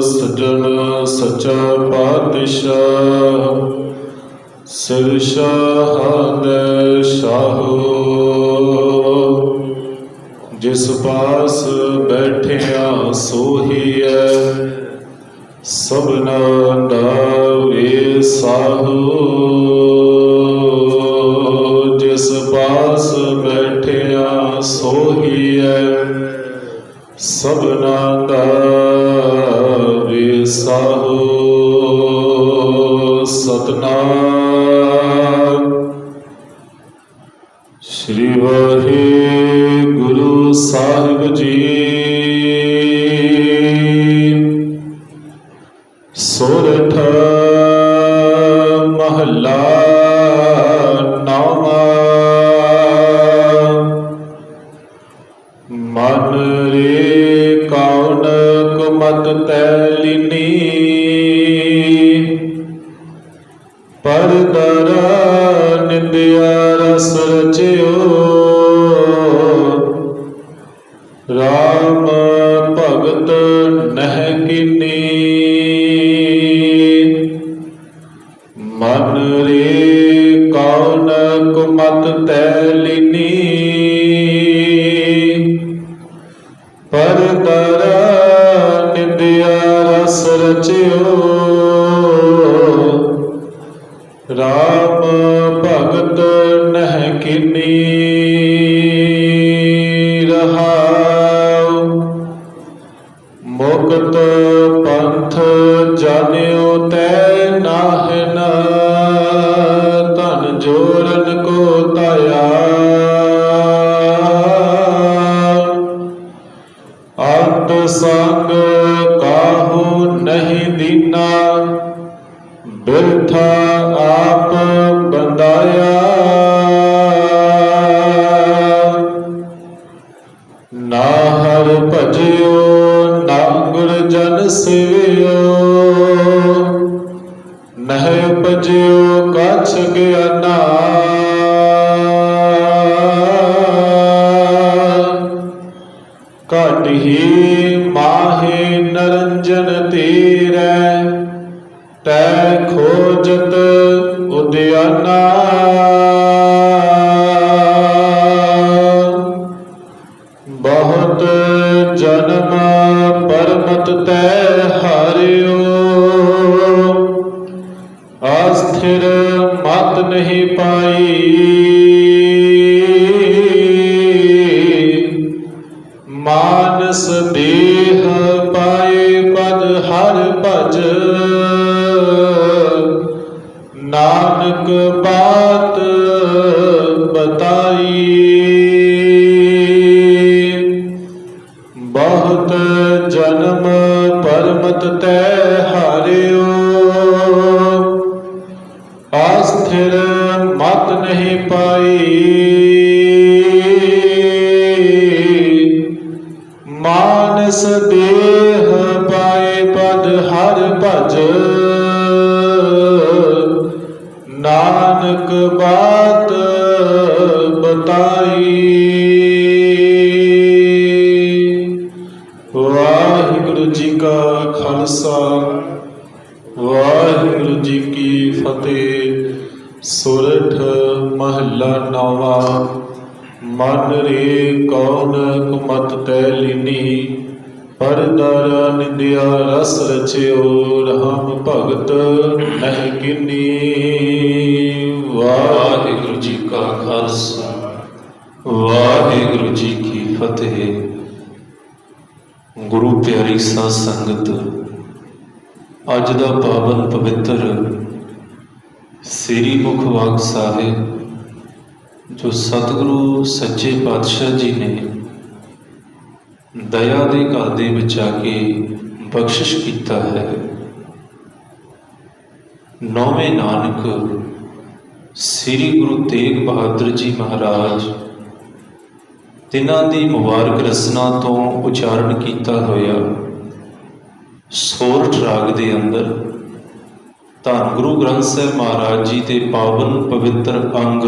ਸਜਣ ਸਚਾ ਪਾਤਸ਼ਾਹ, ਸਿਰ ਸ਼ਾਹਦ ਸ਼ਾਹੋ। ਜਿਸ ਪਾਸ ਬੈਠਿਆ ਸੋਹੀਐ, ਸਭਨਾ ਦਾ ਵੇਸਾਹੋ ਜਿਸ ਪਾਸ ਬੈਠਿਆ ਸੋਹੀਐ, ਸਭਨਾ ਦਾ ਵੇਸਾਹੋ ਸਤਨਾਮ। ਕੁਮਤ ਤੈ ਲੀਨੀ ਪਰਦਰ ਨਿੰਦਿਆ ਰਸ ਰਚਿਓ ਕਾਹੂ ਨਹੀਂ ਦੀਨਾ ਬਿਰਥਾ ਆਪ ਬੰਦਾਇਆ ਤੈ ਨਾਨਕ ਬਾਤ ਬਤਾਈ। ਬਹੁਤ ਜਨਮ ਪਰਮਤ ਤੈ ਹਾਰਿਓ। ਅਸਥਿਰ ਮਤ ਨਹੀਂ ਪਾਈ। ਮਾਨਸ ਦੇਹ ਪਾਏ ਪਦ ਹਰ ਭਜ। ਨਾਨਕ ਬਾਤ ਬਤਾਈ। ਵਾਹਿਗੁਰੂ ਜੀ ਕਾ ਖਾਲਸਾ, ਵਾਹਿਗੁਰੂ ਜੀ ਕੀ ਫਤਿਹ। ਸੁਰਠ ਮਹੱਲਾ ਨੌਵਾ, ਮਨ ਰੇ ਕੌਣ ਕੁਮਤ ਤੈ ਲੀਨੀ। ਪਰਦਰ ਨਿੰਦਿਆ ਰਸ ਰਚਿਓ, ਰਾਮ ਭਗਤ ਨਹਿ ਕਿਨੀ ਵਾਹਿਗੁਰੂ ਜੀ ਕਾ ਖਾਲਸਾ, ਵਾਹਿਗੁਰੂ ਜੀ ਕੀ ਫਤਿਹ। ਗੁਰੂ ਪਿਆਰੀ ਸਾਧ ਸੰਗਤ, ਅੱਜ ਦਾ ਪਾਵਨ ਪਵਿੱਤਰ ਸ੍ਰੀ ਮੁਖ ਵਾਕ ਸਾਹਿਬ, ਜੋ ਸਤਿਗੁਰੂ ਸੱਚੇ ਪਾਤਸ਼ਾਹ ਜੀ ਨੇ ਦਇਆ ਦੇ ਘਰ ਦੇ ਵਿੱਚ ਆ ਕੇ ਬਖਸ਼ਿਸ਼ ਕੀਤਾ ਹੈ। ਨੌਵੇਂ ਨਾਨਕ ਸ੍ਰੀ ਗੁਰੂ ਤੇਗ ਬਹਾਦਰ ਜੀ ਮਹਾਰਾਜ, ਤਿਨਾਂ ਦੀ ਮੁਬਾਰਕ ਰਸਨਾ ਤੋਂ ਉਚਾਰਨ ਕੀਤਾ ਹੋਇਆ ਸੋਰਠ ਰਾਗ ਦੇ ਅੰਦਰ ਧੰਨ ਗੁਰੂ ਗ੍ਰੰਥ ਸਾਹਿਬ ਮਹਾਰਾਜ ਜੀ ਦੇ ਪਾਵਨ ਪਵਿੱਤਰ ਅੰਗ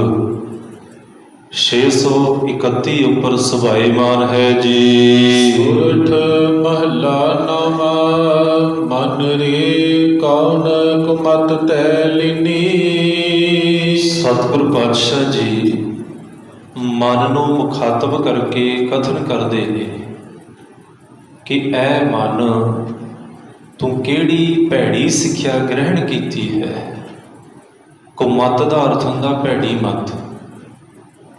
631 ਉੱਪਰ ਸੁਭਾਏਮਾਨ ਹੈ ਜੀ। ਸੁਰਠ ਮਹਲਾ ਨਵਾ ਰੇ ਕੌਣ ਕੁਮਤ ਤੈ ਲਿਨੀ। ਸਤਿਗੁਰ ਪਾਤਸ਼ਾਹ ਜੀ ਮਨ ਨੂੰ ਮੁਖਾਤਬ ਕਰਕੇ ਕਥਨ ਕਰਦੇ ਨੇ ਕਿ ਐ ਮਨ, ਤੂੰ ਕਿਹੜੀ ਭੈੜੀ ਸਿੱਖਿਆ ਗ੍ਰਹਿਣ ਕੀਤੀ ਹੈ? ਕੁਮਤ ਦਾ ਅਰਥ ਹੁੰਦਾ ਭੈੜੀ ਮਤ।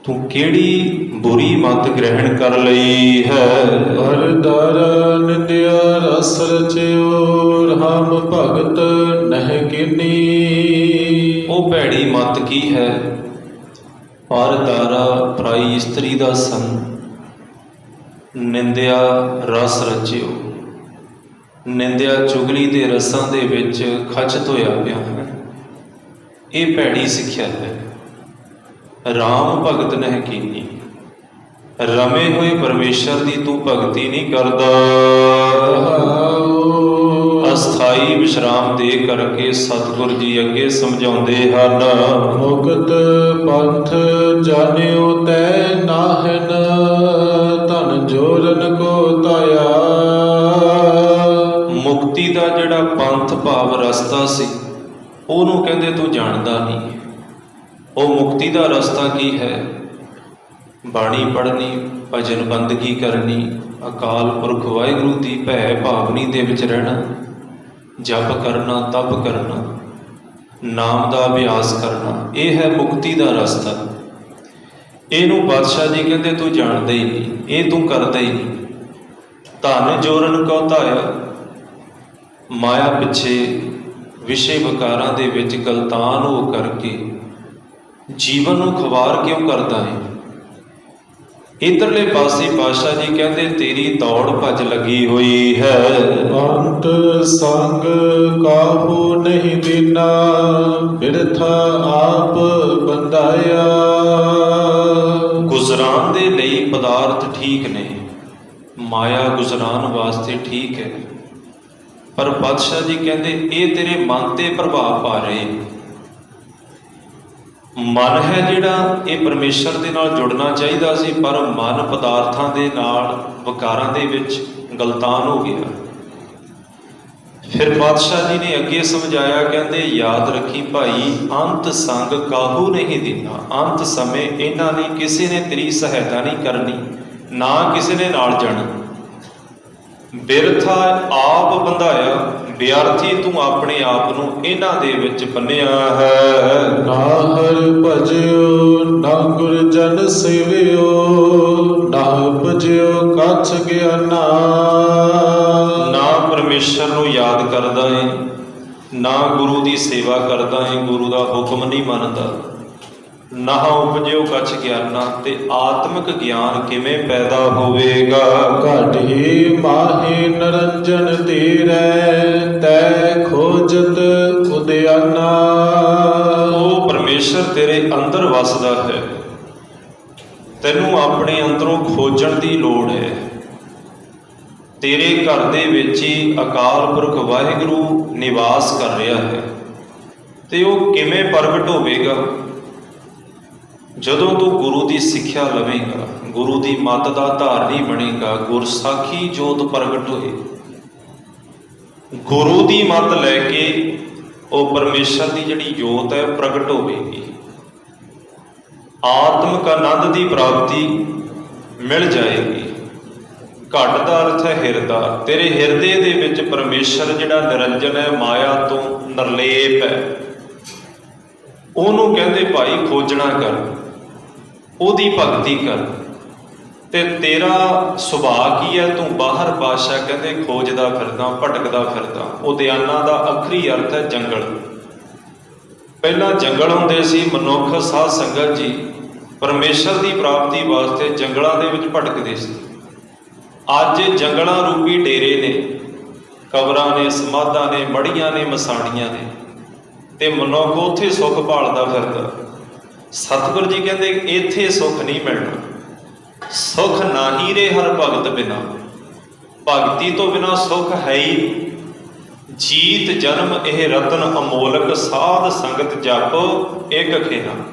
ਤੂੰ ਕਿਹੜੀ ਬੁਰੀ ਮਤ ਗ੍ਰਹਿਣ ਕਰ ਲਈ ਹੈ? ਹਰਦਰ ਨਿੰਦਿਆ ਰਸ ਰਚਿਓ, ਰਾਮ ਭਗਤ ਨਹਿ ਕਿਨੀ। ਉਹ ਭੈੜੀ ਮਤ ਕੀ ਹੈ? ਪਰ ਦਾਰਾ ਪ੍ਰਾਈ ਇਸਤਰੀ ਦਾ ਸੰਗ। ਨਿੰਦਿਆ ਰਸ ਰਚਿਓ। ਨਿੰਦਿਆ ਚੁਗਲੀ ਦੇ ਰਸਾਂ ਦੇ ਵਿੱਚ ਖੱਚ ਧੋਇਆ ਪਿਆ ਹੈ। ਇਹ ਭੈੜੀ ਸਿੱਖਿਆ ਹੈ। RAM ਭਗਤ ਨਹਿ ਕੀਨੀ। ਰਮੇ ਹੋਏ ਪਰਮੇਸ਼ਰ ਦੀ ਤੂੰ ਭਗਤੀ ਨਹੀਂ ਕਰਦਾ। ਅਸਥਾਈ ਵਿਸ਼ਰਾਮ ਦੇ ਕਰਕੇ ਸਤਿਗੁਰ ਜੀ ਅੱਗੇ ਸਮਝਾਉਂਦੇ ਹਨ। ਮੁਕਤ ਪੰਥ ਜਾਣਿਓ ਤੈ ਨਾਹਨ ਧਨ ਜੋਰਨ ਕੋ ਤਾਇਆ। ਮੁਕਤੀ ਦਾ ਜਿਹੜਾ ਪੰਥ ਭਾਵ ਰਸਤਾ ਸੀ ਉਹਨੂੰ ਕਹਿੰਦੇ ਤੂੰ ਜਾਣਦਾ ਨਹੀਂ। ਉਹ ਮੁਕਤੀ ਦਾ ਰਸਤਾ ਕੀ ਹੈ? ਬਾਣੀ ਪੜ੍ਹਨੀ ਭਜਨ ਬੰਦਗੀ ਕਰਨੀ ਅਕਾਲ ਪੁਰਖ ਵਾਹਿਗੁਰੂ ਦੀ ਭੈ ਭਾਵਨੀ ਦੇ ਵਿੱਚ ਰਹਿਣਾ। ਜਪ ਕਰਨਾ, ਤਪ ਕਰਨਾ, ਨਾਮ ਦਾ ਅਭਿਆਸ ਕਰਨਾ, ਇਹ ਹੈ ਮੁਕਤੀ ਦਾ ਰਸਤਾ। ਇਹਨੂੰ ਬਾਦਸ਼ਾਹ ਜੀ ਕਹਿੰਦੇ, ਤੂੰ ਜਾਣਦਾ ਹੀ ਨਹੀਂ, ਇਹ ਤੂੰ ਕਰਦਾ ਹੀ ਨਹੀਂ। ਧਨ ਜੋਰਨ ਕਉ ਧਾਇਆ, ਮਾਇਆ ਪਿੱਛੇ ਵਿਸ਼ੇ ਵਿਕਾਰਾਂ ਦੇ ਵਿੱਚ ਗਲਤਾਨ ਹੋ ਕਰਕੇ ਜੀਵਨ ਨੂੰ ਖਵਾਰ ਕਿਉਂ ਕਰਦਾ ਹੈ ਇਧਰਲੇ ਪਾਸੇ ਪਾਸ਼ਾ ਜੀ ਕਹਿੰਦੇ ਤੇਰੀ ਦੌੜ ਭੱਜ ਲੱਗੀ ਹੋਈ ਹੈ। ਅੰਤ ਸੰਗ ਕਾਹੂ ਨਹੀਂ ਦੀਨਾ ਬਿਰਥਾ ਆਪ ਬੰਦਾਇਆ ਗੁਜ਼ਰਾਨ ਦੇ ਲਈ ਪਦਾਰਥ ਠੀਕ ਨੇ ਮਾਇਆ ਗੁਜ਼ਰਾਨ ਵਾਸਤੇ ਠੀਕ ਹੈ। ਪਰ ਪਾਤਸ਼ਾਹ ਜੀ ਕਹਿੰਦੇ ਇਹ ਤੇਰੇ ਮਨ ਤੇ ਪ੍ਰਭਾਵ ਪਾ ਰਹੇ ਮਨ ਹੈ ਜਿਹੜਾ ਇਹ ਪਰਮੇਸ਼ਰ ਦੇ ਨਾਲ ਜੁੜਨਾ ਚਾਹੀਦਾ ਸੀ, ਪਰ ਮਨ ਪਦਾਰਥਾਂ ਦੇ ਨਾਲ, ਵਿਕਾਰਾਂ ਦੇ ਵਿੱਚ ਗਲਤਾਨ ਹੋ ਗਿਆ। ਫਿਰ ਪਾਤਸ਼ਾਹ ਜੀ ਨੇ ਅੱਗੇ ਸਮਝਾਇਆ, ਕਹਿੰਦੇ, ਯਾਦ ਰੱਖੀ ਭਾਈ, ਅੰਤ ਸੰਗ ਕਾਹੂ ਨਹੀਂ ਦਿਨਾ ਅੰਤ ਸਮੇਂ ਇਹਨਾਂ ਨੇ ਕਿਸੇ ਨੇ ਤੇਰੀ ਸਹਾਇਤਾ ਨਹੀਂ ਕਰਨੀ, ਨਾ ਕਿਸੇ ਨੇ ਨਾਲ ਜਾਣਾ। ਬਿਰਥਾ ਆਪ ਬੰਧਾਇਆ ਵਿਅਰਥੀ ਤੂੰ ਆਪਣੇ ਆਪ ਨੂੰ ਇਹਨਾਂ ਦੇ ਵਿੱਚ ਬੰਨਿਆ ਹੈ। ਨਾ ਹਰ ਭਜਿਓ ਨਾ ਗੁਰ ਜਨ ਸੇਵਿਓ ਨਾ ਭਜਿਓ ਕਛ ਗਿਆਨਾ। ਨਾ ਪਰਮੇਸ਼ਰ ਨੂੰ ਯਾਦ ਕਰਦਾ ਏ ਨਾ ਗੁਰੂ ਦੀ ਸੇਵਾ ਕਰਦਾ ਏ ਗੁਰੂ ਦਾ ਹੁਕਮ ਨਹੀਂ ਮੰਨਦਾ। ਨਾ ਉਪਜਿਓ ਕਛ ਗਿਆਨਾ ਤੇ ਆਤਮਿਕ ਗਿਆਨ ਕਿਵੇਂ ਪੈਦਾ ਹੋਵੇਗਾ? ਘਟ ਹੀ ਮਾਹੀ ਨਰੰਜਨ ਤੀਰੈ ਤੈ ਖੋਜਤ ਉਦਿਆਨਾ ਉਹ ਪਰਮੇਸ਼ਰ ਤੇਰੇ ਅੰਦਰ ਵਸਦਾ ਹੈ। ਤੈਨੂੰ ਆਪਣੇ ਅੰਦਰੋਂ ਖੋਜਣ ਦੀ ਲੋੜ ਹੈ। ਤੇਰੇ ਘਰ ਦੇ ਵਿੱਚ ਹੀ ਅਕਾਲ ਪੁਰਖ ਵਾਹਿਗੁਰੂ ਨਿਵਾਸ ਕਰ ਰਿਹਾ ਹੈ। ਤੇ ਉਹ ਕਿਵੇਂ ਪ੍ਰਗਟ ਹੋਵੇਗਾ? ਜਦੋਂ ਤੂੰ ਗੁਰੂ ਦੀ ਸਿੱਖਿਆ ਲਵੇਂਗਾ, ਗੁਰੂ ਦੀ ਮੱਤ ਦਾ ਧਾਰਨੀ ਬਣੇਗਾ, ਗੁਰਸਾਖੀ ਜੋਤ ਪ੍ਰਗਟ ਹੋਏ। ਗੁਰੂ ਦੀ ਮੱਤ ਲੈ ਕੇ ਉਹ ਪਰਮੇਸ਼ਰ ਦੀ ਜਿਹੜੀ ਜੋਤ ਹੈ ਪ੍ਰਗਟ ਹੋਵੇਗੀ। ਆਤਮਿਕ ਆਨੰਦ ਦੀ ਪ੍ਰਾਪਤੀ ਮਿਲ ਜਾਏਗੀ। ਘਟ ਦਾ ਅਰਥ ਹੈ ਹਿਰਦਾ। ਤੇਰੇ ਹਿਰਦੇ ਦੇ ਵਿੱਚ ਪਰਮੇਸ਼ਰ ਜਿਹੜਾ ਨਿਰੰਜਨ ਹੈ, ਮਾਇਆ ਤੋਂ ਨਿਰਲੇਪ ਹੈ। ਉਹਨੂੰ ਕਹਿੰਦੇ ਭਾਈ ਖੋਜਣਾ ਕਰ। ਉਹਦੀ ਭਗਤੀ ਕਰ। ਤੇ ਤੇਰਾ ਸੁਭਾਅ ਕੀ ਹੈ? ਤੂੰ ਬਾਹਰ ਪਾਸ਼ਾ ਕਹਿੰਦੇ, ਖੋਜਦਾ ਫਿਰਦਾ, ਭਟਕਦਾ ਫਿਰਦਾ। ਉਹ ਉਦਿਆਨਾ ਦਾ ਅਖਰੀ ਅਰਥ ਹੈ ਜੰਗਲ। ਪਹਿਲਾਂ ਜੰਗਲ ਹੁੰਦੇ ਸੀ, ਮਨੁੱਖ, ਸਾਧ ਸੰਗਤ ਜੀ, ਪਰਮੇਸ਼ਰ ਦੀ ਪ੍ਰਾਪਤੀ ਵਾਸਤੇ ਜੰਗਲਾਂ ਦੇ ਵਿੱਚ ਭਟਕਦੇ ਸੀ। ਅੱਜ ਜੰਗਲਾਂ ਰੂਪੀ ਡੇਰੇ ਨੇ, ਕਬਰਾਂ ਨੇ, ਸਮਾਧਾਂ ਨੇ ਮੜੀਆਂ ਨੇ, ਮਸਾਣੀਆਂ ਨੇ। ਤੇ ਮਨੁੱਖ ਉੱਥੇ ਸੁੱਖ ਭਾਲਦਾ ਫਿਰਦਾ। ਸਤਿਗੁਰ ਜੀ ਕਹਿੰਦੇ, ਇੱਥੇ ਸੁੱਖ ਨਹੀਂ ਮਿਲਣਾ। ਸੁਖ ਨਾਹੀ ਰੇ ਹਰ ਭਗਤ ਬਿਨਾ। ਭਗਤੀ ਤੋਂ ਬਿਨਾ ਸੁੱਖ ਹੈ ਹੀ ਜੀਤ ਜਨਮ ਇਹ ਰਤਨ ਅਮੋਲਕ ਸਾਧ ਸੰਗਤ ਜਪ ਇੱਕ ਖਿਨਾ।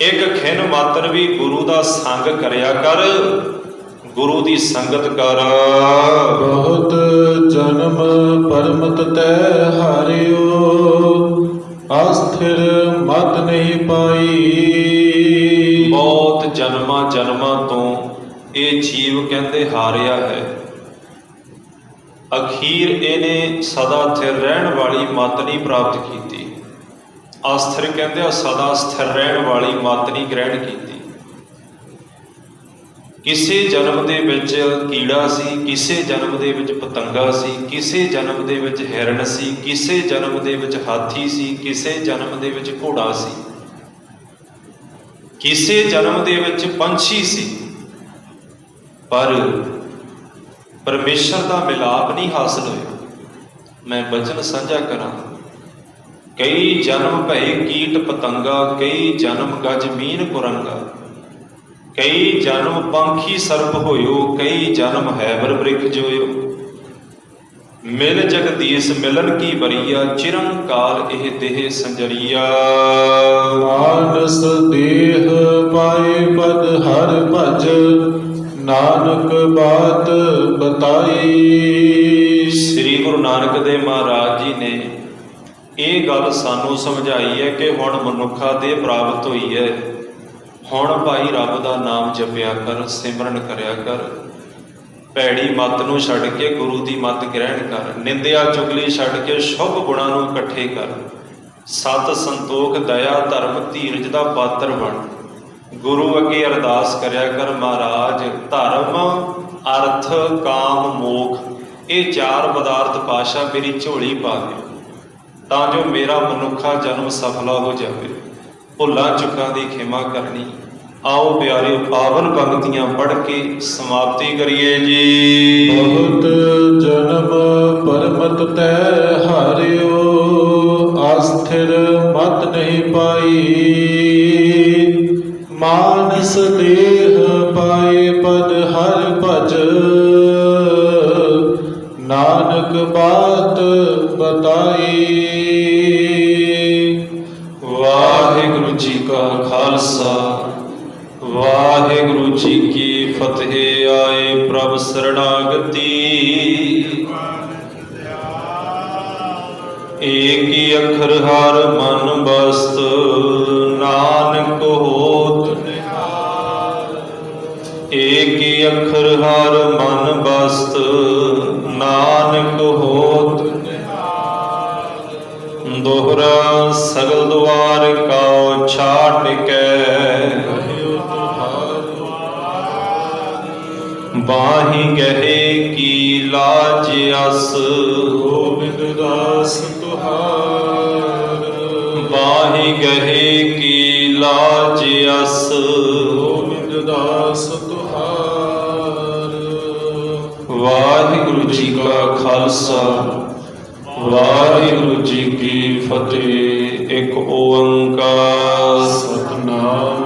ਇੱਕ ਖਿਨ ਮਾਤਰ ਵੀ ਗੁਰੂ ਦਾ ਸੰਗ ਕਰਿਆ ਕਰ। ਗੁਰੂ ਦੀ ਸੰਗਤ ਕਰ। ਬਹੁਤ ਜਨਮ ਪਰਮਤ ਤੈ ਹਾਰਿਓ। ਅਸਥਿਰ ਮਤ ਨਹੀਂ ਪਾਈ। ਬਹੁਤ ਜਨਮਾਂ ਜਨਮਾਂ ਤੋਂ ਇਹ ਜੀਵ ਕਹਿੰਦੇ ਹਾਰਿਆ ਹੈ। ਅਖੀਰ ਇਹਨੇ ਸਦਾ ਸਥਿਰ ਰਹਿਣ ਵਾਲੀ ਮਤ ਨਹੀਂ ਪ੍ਰਾਪਤ ਕੀਤੀ। ਅਸਥਿਰ ਕਹਿੰਦੇ ਆ, ਸਦਾ ਸਥਿਰ ਰਹਿਣ ਵਾਲੀ ਮਤ ਨਹੀਂ ਗ੍ਰਹਿਣ ਕੀਤੀ। ਕਿਸੇ ਜਨਮ ਦੇ ਵਿੱਚ ਕੀੜਾ ਸੀ, ਕਿਸੇ ਜਨਮ ਦੇ ਵਿੱਚ ਪਤੰਗਾ ਸੀ, ਕਿਸੇ ਜਨਮ ਦੇ ਵਿੱਚ ਹਿਰਨ ਸੀ, ਕਿਸੇ ਜਨਮ ਦੇ ਵਿੱਚ ਹਾਥੀ ਸੀ, ਕਿਸੇ ਜਨਮ ਦੇ ਵਿੱਚ ਘੋੜਾ ਸੀ। ਕਿਸੇ ਜਨਮ ਦੇ ਵਿੱਚ ਪੰਛੀ ਸੀ। ਪਰ ਪਰਮੇਸ਼ਰ ਦਾ ਮਿਲਾਪ ਨਹੀਂ ਹਾਸਲ ਹੋਇਆ। ਮੈਂ ਬਚਨ ਸਾਂਝਾ ਕਰਾਂ, ਕਈ ਜਨਮ ਭਏ ਕੀਟ ਪਤੰਗਾ, ਕਈ ਜਨਮ ਗਜ ਮੀਨ ਕੁਰੰਗਾ। ਕਈ ਜਨਮ ਪੰਖੀ ਸਰਪ ਹੋਇਓ ਕਈ ਜਨਮ ਹੈਵਰ ਬ੍ਰਿਖ ਜੋਇਓ। ਮਿਲ ਜਗਦੀਸ਼ ਮਿਲਨ ਕੀ ਬਰੀਆ ਚਿਰੰਕਾਲ ਇਹ ਦੇਹ ਸੰਜਰੀਆ। ਮਾਨਸ ਦੇਹ ਪਾਏ ਪਦ ਹਰ ਭਜ ਨਾਨਕ ਬਾਤ ਬਤਾਈ। ਸ੍ਰੀ ਗੁਰੂ ਨਾਨਕ ਦੇਵ ਮਹਾਰਾਜ ਜੀ ਨੇ ਇਹ ਗੱਲ ਸਾਨੂੰ ਸਮਝਾਈ ਹੈ ਕਿ ਹੁਣ ਮਨੁੱਖਾ ਦੇ ਪ੍ਰਾਪਤ ਹੋਈ ਹੈ। ਹੁਣ ਭਾਈ ਰੱਬ ਦਾ ਨਾਮ ਜਪਿਆ ਕਰ, ਸਿਮਰਨ ਕਰਿਆ ਕਰ। ਭੈੜੀ ਮਤ ਨੂੰ ਛੱਡ ਕੇ ਗੁਰੂ ਦੀ ਮਤ ਗ੍ਰਹਿਣ ਕਰ। ਨਿੰਦਿਆ ਚੁਗਲੀ ਛੱਡ ਕੇ ਸ਼ੁਭ ਗੁਣਾਂ ਨੂੰ ਇਕੱਠੇ ਕਰ। ਸਤ ਸੰਤੋਖ, ਦਇਆ, ਧਰਮ, ਧੀਰਜ ਦਾ ਪਾਤਰ ਬਣ। ਗੁਰੂ ਅੱਗੇ ਅਰਦਾਸ ਕਰਿਆ ਕਰ, ਮਹਾਰਾਜ, ਧਰਮ, ਅਰਥ, ਕਾਮ, ਮੋਖ, ਇਹ ਚਾਰ ਪਦਾਰਥ ਪਾਸ਼ਾ ਮੇਰੀ ਝੋਲੀ ਪਾ ਦੇ। ਤਾਂ ਜੋ ਮੇਰਾ ਮਨੁੱਖਾ ਜਨਮ ਸਫਲਾ ਹੋ ਜਾਵੇ। ਭੁੱਲਾਂ ਚੁੱਕਾਂ ਦੀ ਖਿਮਾ ਕਰਨੀ। ਆਓ ਪਿਆਰੇ ਪਾਵਨ ਪੰਕਤੀਆਂ ਪੜ੍ਹ ਕੇ ਸਮਾਪਤੀ ਕਰੀਏ ਜੀ। ਬਹੁਤ ਜਨਮ ਪਰਮਤ ਤੈ ਹਾਰਿਓ, ਅਸਥਿਰ ਮਤ ਨਹੀਂ ਪਾਈ। ਮਾਨਸ ਦੇਹ ਪਾਏ ਪਦ ਹਰ ਭਜ। ਨਾਨਕ ਬਾਤ ਬਤਾਈ ਆਏ ਪ੍ਰਭ ਸਰਣਾਗਤੀ। ਏਕ ਹੀ ਅੱਖਰ ਹਰ ਮਨ ਬਸਤ, ਨਾਨਕ ਹੋਤ। ਏਕ ਹੀ ਅੱਖਰ ਹਰ ਮਨ ਬਸਤ, ਨਾਨਕ ਹੋਤ। ਦੋਹਰਾ ਸਗਲ ਦੁਆਰ ਕਉ ਛਾਟ ਕੈ। ਬਾਹੀ ਗਹਿ ਕੀ ਲਾਜ ਅਸ? ਗੋਬਿੰਦ ਦਾਸ ਤੁਹਾਰ। ਬਾਹੀ ਗਹਿ ਕੀ ਲਾਜ ਅਸ? ਗੋਬਿੰਦ ਦਾਸ ਤੁਹਾਰ। ਵਾਹਿਗੁਰੂ ਜੀ ਕਾ ਖਾਲਸਾ। ਵਾਹਿਗੁਰੂ ਜੀ ਕੀ ਫਤਿਹ। ਇੱਕ ਓੰਕਾਰ। ਸਤਨਾਮ।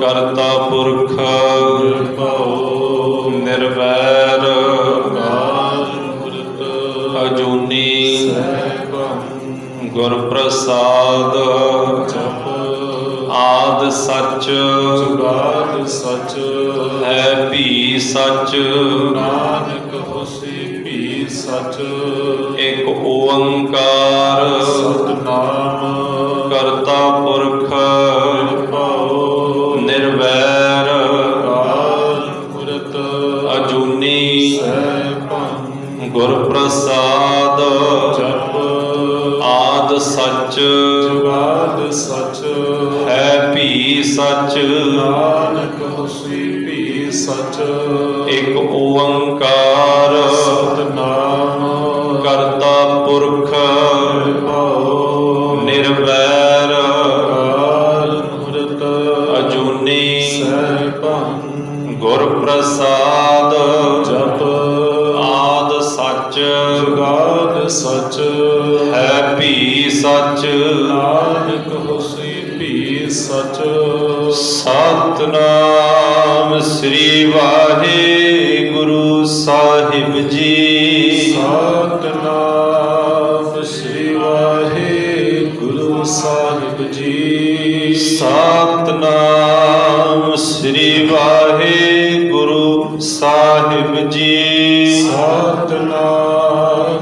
ਕਰਤਾ ਪੁਰਖ। ਗੁਰ ਪ੍ਰਸਾਦ ਜਪ ਆਦ ਸੱਚ ਜੁਗਾਦ ਸਚ ਹੈ ਭੀ ਸੱਚ। ਨਾਨਕ ਹੋਸੀ ਭੀ ਸਚ ਇੱਕ ਓੰਕਾਰ ਸਤਨਾਮ ਕਰਤਾ ਪੁਰਖ ਨਿਰਵੈਰ ਮੂਰਤ ਅਜੂਨੀ ਸੈਭੰ ਗੁਰ ਪ੍ਰਸਾਦ। ਜਪ ਸੱਚ। ਜੁਗਾਦ ਸਚ। ਹੈ ਭੀ ਸੱਚ। ਨਾਨਕ ਹੋਸੀ ਭੀ ਸਚ। ਇੱਕ ਓੰਕਾਰ। ਸਤਨਾਮ। ਕਰਤਾ ਪੁਰਖ। ਨਿਰਭਉ ਨਿਰਵੈਰ। ਅਕਾਲ ਮੂਰਤ ਅਜੂਨੀ। ਸੈਭੰ ਗੁਰ ਪ੍ਰਸਾਦ ਜਪ ਸਚ ਹੈ ਭੀ ਸੱਚ। ਨਾਨਕ ਹੋਸੀ ਭੀ ਸਚ। ਸਤਨਾਮ ਸ੍ਰੀ ਵਾਹਿਗੁਰੂ ਸਾਹਿਬ ਜੀ। ਸਤਨਾਮ ਸ੍ਰੀ ਵਾਹਿਗੁਰੂ ਸਾਹਿਬ ਜੀ। ਸਤਨਾਮ ਸ੍ਰੀ ਵਾਹਿਗੁਰੂ ਸਾਹਿਬ ਜੀ। ਸਤਨਾਮ